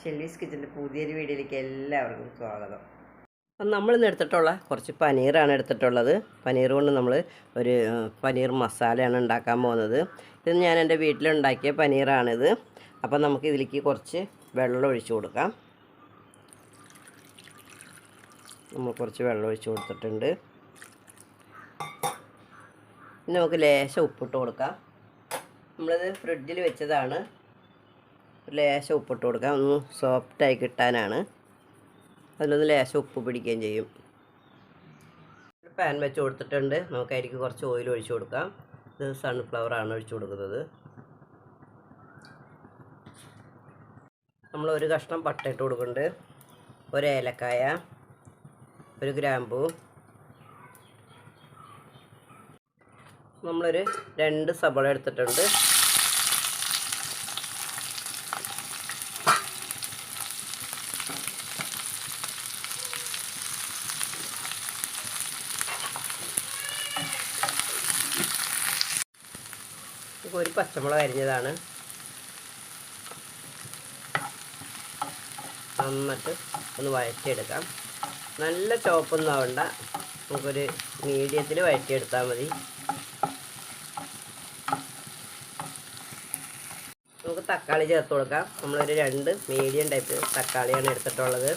ഷെൽവീസ് കിച്ചന്റെ പുതിയൊരു വീഡിയോയിലേക്ക് എല്ലാവർക്കും സ്വാഗതം. അപ്പം നമ്മളിന്ന് എടുത്തിട്ടുള്ള കുറച്ച് പനീറാണ് എടുത്തിട്ടുള്ളത്. പനീർ കൊണ്ട് നമ്മൾ ഒരു പനീർ മസാലയാണ് ഉണ്ടാക്കാൻ പോകുന്നത്. ഇത് ഞാൻ എന്റെ വീട്ടിലുണ്ടാക്കിയ പനീറാണിത്. അപ്പം നമുക്ക് ഇതിലേക്ക് കുറച്ച് വെള്ളം ഒഴിച്ചു കൊടുക്കാം. നമ്മൾ കുറച്ച് വെള്ളം ഒഴിച്ചു കൊടുത്തിട്ടുണ്ട്. ഇനി നമുക്ക് ലേശം ഉപ്പിട്ട് കൊടുക്കാം. നമ്മളിത് ഫ്രിഡ്ജിൽ വെച്ചതാണ്. ലേശം ഉപ്പിട്ട് കൊടുക്കാം. ഒന്ന് സോഫ്റ്റായി കിട്ടാനാണ്. അതിലൊന്ന് ലേശം ഉപ്പ് പിടിക്കുകയും ചെയ്യും. പാൻ വെച്ച് കൊടുത്തിട്ടുണ്ട്. നമുക്ക് അരിക്ക് കുറച്ച് ഓയിൽ ഒഴിച്ചു കൊടുക്കാം. ഇത് സൺഫ്ലവർ ആണ് ഒഴിച്ച് കൊടുക്കുന്നത്. നമ്മൾ ഒരു കഷ്ണം പട്ട ഇട്ട് കൊടുക്കുന്നുണ്ട്. ഒരു ഏലക്കായ ഒരു ഗ്രാമ്പൂ. നമ്മളൊരു രണ്ട് സബള എടുത്തിട്ടുണ്ട്. ഇപ്പൊ ഒരു പച്ചമുളക് അരിഞ്ഞതാണ്. നന്നിട്ട് ഒന്ന് വഴറ്റിയെടുക്കാം. നല്ല ചുവപ്പൊന്നും ആവണ്ട. നമുക്കൊരു മീഡിയത്തിൽ വഴറ്റിയെടുത്താൽ മതി. നമുക്ക് തക്കാളി ചേർത്ത് കൊടുക്കാം. നമ്മളൊരു രണ്ട് മീഡിയം ടൈപ്പ് തക്കാളിയാണ് എടുത്തിട്ടുള്ളത്.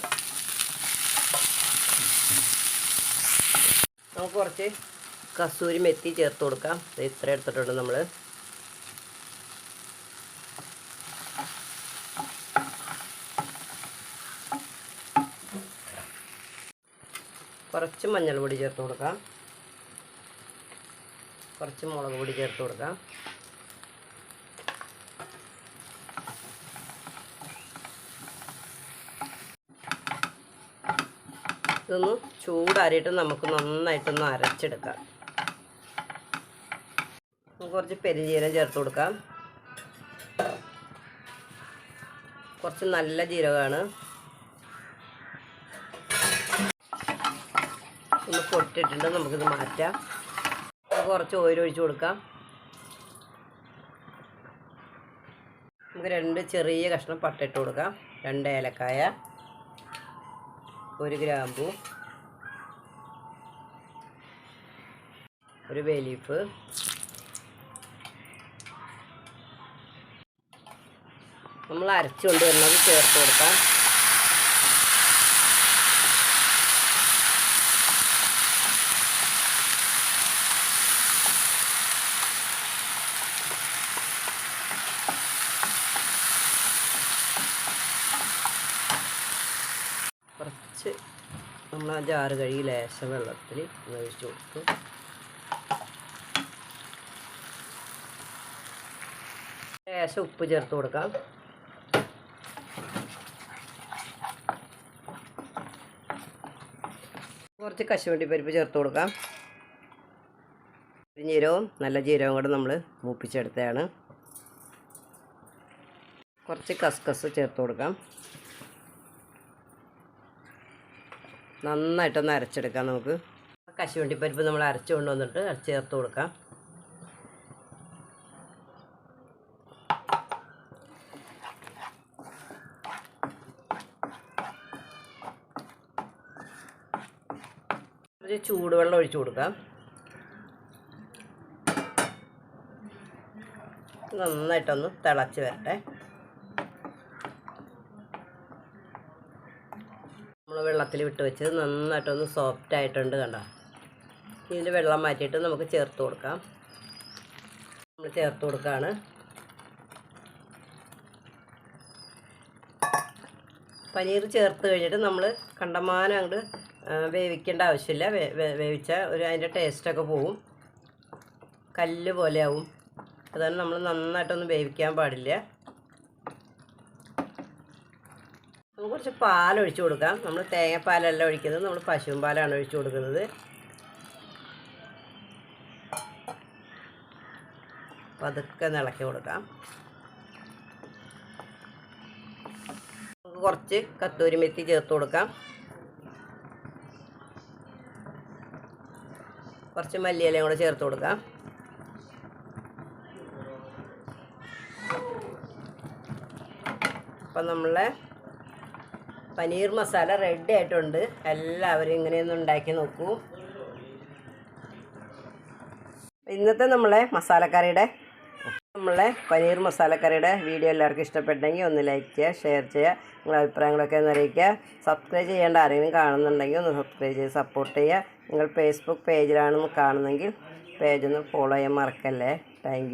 നമുക്ക് കുറച്ച് കസൂരി മെത്തി ചേർത്ത് കൊടുക്കാം. ഇത്ര എടുത്തിട്ടുണ്ട് നമ്മൾ കുറച്ച് മഞ്ഞൾപ്പൊടി ചേർത്ത് കൊടുക്കാം. കുറച്ച് മുളക് പൊടി ചേർത്ത് കൊടുക്കാം. ഇതൊന്ന് ചൂടാറിയിട്ട് നമുക്ക് നന്നായിട്ടൊന്ന് അരച്ചെടുക്കാം. കുറച്ച് പെരുജീരം ചേർത്ത് കൊടുക്കാം. കുറച്ച് നല്ല ജീരകമാണ്. ഒന്ന് പൊട്ടിട്ടുണ്ട് നമുക്കിത് മാറ്റാം. കുറച്ച് ഓയിൽ ഒഴിച്ച് കൊടുക്കാം. നമുക്ക് രണ്ട് ചെറിയ കഷ്ണം പട്ട ഇട്ട് കൊടുക്കാം. രണ്ട് ഏലക്കായ ഒരു ഗ്രാമ്പു ഒരു ബേ ലീഫ് നമ്മൾ അരച്ചുകൊണ്ട് വരുന്നത് ചേർത്ത് കൊടുക്കാം കുറച്ച് നമ്മൾ ആ ജാറ് കഴുകി ലേശം വെള്ളത്തിൽ ഒഴിച്ച് കൊടുത്തു ലേശം ഉപ്പ് ചേർത്ത് കൊടുക്കാം. കുറച്ച് കശുവണ്ടി പരിപ്പ് ചേർത്ത് കൊടുക്കാം. ജീരവും നല്ല ജീരവും കൂടെ നമ്മൾ മൂപ്പിച്ചെടുത്തതാണ്. കുറച്ച് കസ്കസ് ചേർത്ത് കൊടുക്കാം. നന്നായിട്ടൊന്ന് അരച്ചെടുക്കാം നമുക്ക്. കശുവണ്ടി പരിപ്പ് നമ്മൾ അരച്ച് കൊണ്ടുവന്നിട്ട് ചേർത്ത് കൊടുക്കാം. ചൂടുവെള്ളം ഒഴിച്ചു കൊടുക്കാം. നന്നായിട്ടൊന്ന് തിളച്ച് വരട്ടെ. വെള്ളത്തിൽ വിട്ട് വെച്ചത് നന്നായിട്ടൊന്ന് സോഫ്റ്റ് ആയിട്ടുണ്ട് കണ്ടോ? ഇതിൽ വെള്ളം മാറ്റിയിട്ട് നമുക്ക് ചേർത്ത് കൊടുക്കാം. നമ്മൾ ചേർത്ത് കൊടുക്കുകയാണ് പനീർ ചേർത്ത് കഴിഞ്ഞിട്ട് നമ്മൾ കണ്ടമാനം അങ്ങോട്ട് വേവിക്കേണ്ട ആവശ്യമില്ല. വേവിച്ചാൽ ഒരു അതിന്റെ ടേസ്റ്റൊക്കെ പോവും. കല്ല് പോലെയാവും. അതാണ് നമ്മൾ നന്നായിട്ടൊന്നും വേവിക്കാൻ പാടില്ല. നമുക്ക് കുറച്ച് പാൽ ഒഴിച്ചു കൊടുക്കാം. നമ്മൾ തേങ്ങാപ്പാലല്ല ഒഴിക്കുന്നത് നമ്മൾ പശുവും പാലാണ് ഒഴിച്ചു കൊടുക്കുന്നത്. പതുക്കെ നിളക്കി കൊടുക്കാം. നമുക്ക് കുറച്ച് കത്തൂരി മെത്തി ചേർത്ത് കൊടുക്കാം. കുറച്ച് മല്ലിയിലയും കൂടെ ചേർത്ത് കൊടുക്കാം. അപ്പം നമ്മളെ പനീർ മസാല റെഡി ആയിട്ടുണ്ട്. എല്ലാവരും ഇങ്ങനെയൊന്നും ഉണ്ടാക്കി നോക്കൂ. ഇന്നത്തെ നമ്മളെ മസാലക്കറിയുടെ നമ്മളെ പനീർ മസാലക്കറിയുടെ വീഡിയോ എല്ലാവർക്കും ഇഷ്ടപ്പെട്ടെങ്കിൽ ഒന്ന് ലൈക്ക് ചെയ്യുക ഷെയർ ചെയ്യുക നിങ്ങളുടെ അഭിപ്രായങ്ങളൊക്കെ ഒന്ന് അറിയിക്കുക. സബ്സ്ക്രൈബ് ചെയ്യേണ്ട ആരെങ്കിലും കാണുന്നുണ്ടെങ്കിൽ ഒന്ന് സബ്സ്ക്രൈബ് ചെയ്ത് സപ്പോർട്ട് ചെയ്യുക. നിങ്ങൾ ഫേസ്ബുക്ക് പേജിലാണ് കാണുന്നതെങ്കിൽ പേജൊന്ന് ഫോളോ ചെയ്യാൻ മറക്കല്ലേ. താങ്ക്